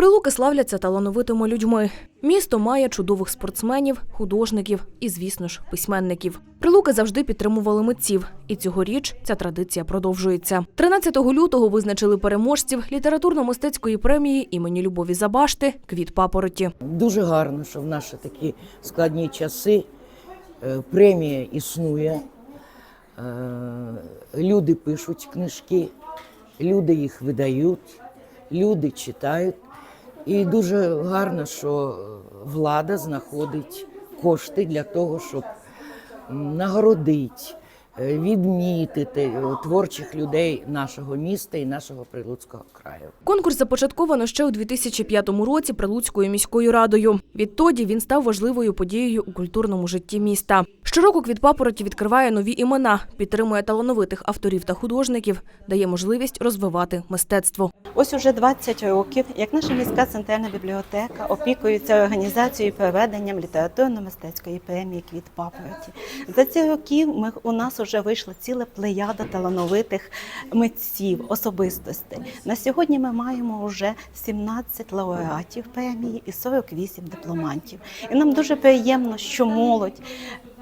Прилуки славляться талановитими людьми. Місто має чудових спортсменів, художників і, звісно ж, письменників. Прилуки завжди підтримували митців, і цьогоріч ця традиція продовжується. 13 лютого визначили переможців літературно-мистецької премії імені Любові Забашти Квіт папороті. Дуже гарно, що в наші такі складні часи е, премія існує. Е, Люди пишуть книжки, люди їх видають, люди читають. І дуже гарно, що влада знаходить кошти для того, щоб нагородити, е, відмітити е, творчих людей нашого міста і нашого Прилуцького краю. Конкурс започатковано ще у 2005 році Прилуцькою міською радою. Відтоді він став важливою подією у культурному житті міста. Щороку квіт папороті відкриває нові імена, підтримує талановитих авторів та художників, дає можливість розвивати мистецтво. Ось уже 20 років, як наша міська центральна бібліотека опікується організацією і проведенням літературно-мистецької премії Квіт папороті. За ці роки ми у нас вже вийшла ціла плеяда талановитих митців, особистостей. На сьогодні ми маємо вже 17 лауреатів премії і 48 дипломантів. І нам дуже приємно, що молодь.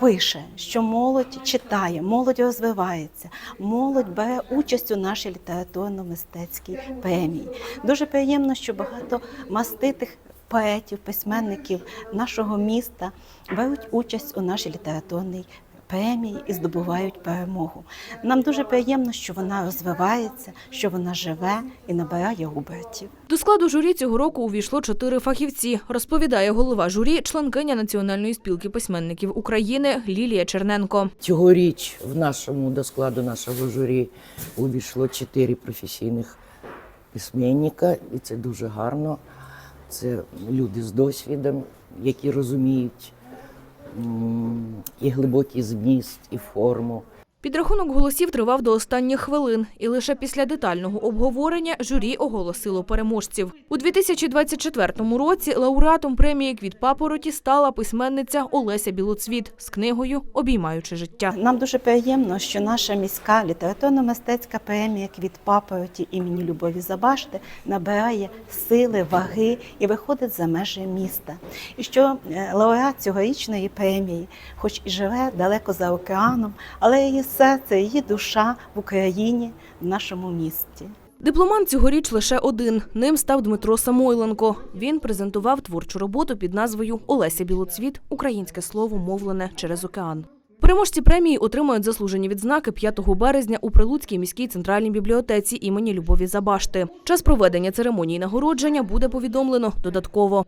Пише, що молодь читає, молодь розвивається, молодь бере участь у нашій літературно-мистецькій премії. Дуже приємно, що багато маститих поетів, письменників нашого міста беруть участь у нашій літературній премії і здобувають перемогу. Нам дуже приємно, що вона розвивається, що вона живе і набирає обертів. До складу журі цього року увійшло чотири фахівці, розповідає голова журі, членкиня Національної спілки письменників України Лілія Черненко. Цьогоріч в нашому до складу нашого журі увійшло чотири професійних письменника, і це дуже гарно. Це люди з досвідом, які розуміють і глибокий зміст, і форму. Підрахунок голосів тривав до останніх хвилин, і лише після детального обговорення журі оголосило переможців. У 2024 році лауреатом премії Квіт папороті стала письменниця Олеся Білоцвіт з книгою Обіймаючи життя. Нам дуже приємно, що наша міська літературно-мистецька премія Квіт папороті імені Любові Забашти набирає сили, ваги і виходить за межі міста. І що е, лауреат цьогорічної премії, хоч і живе далеко за океаном, але її серце, її душа в Україні, в нашому місті. Дипломант цьогоріч лише один. Ним став Дмитро Самойленко. Він презентував творчу роботу під назвою Олеся Білоцвіт Українське слово мовлене через океан. Переможці премії отримають заслужені відзнаки 5 березня у Прилуцькій міській центральній бібліотеці імені Любові Забашти. Час проведення церемонії нагородження буде повідомлено додатково.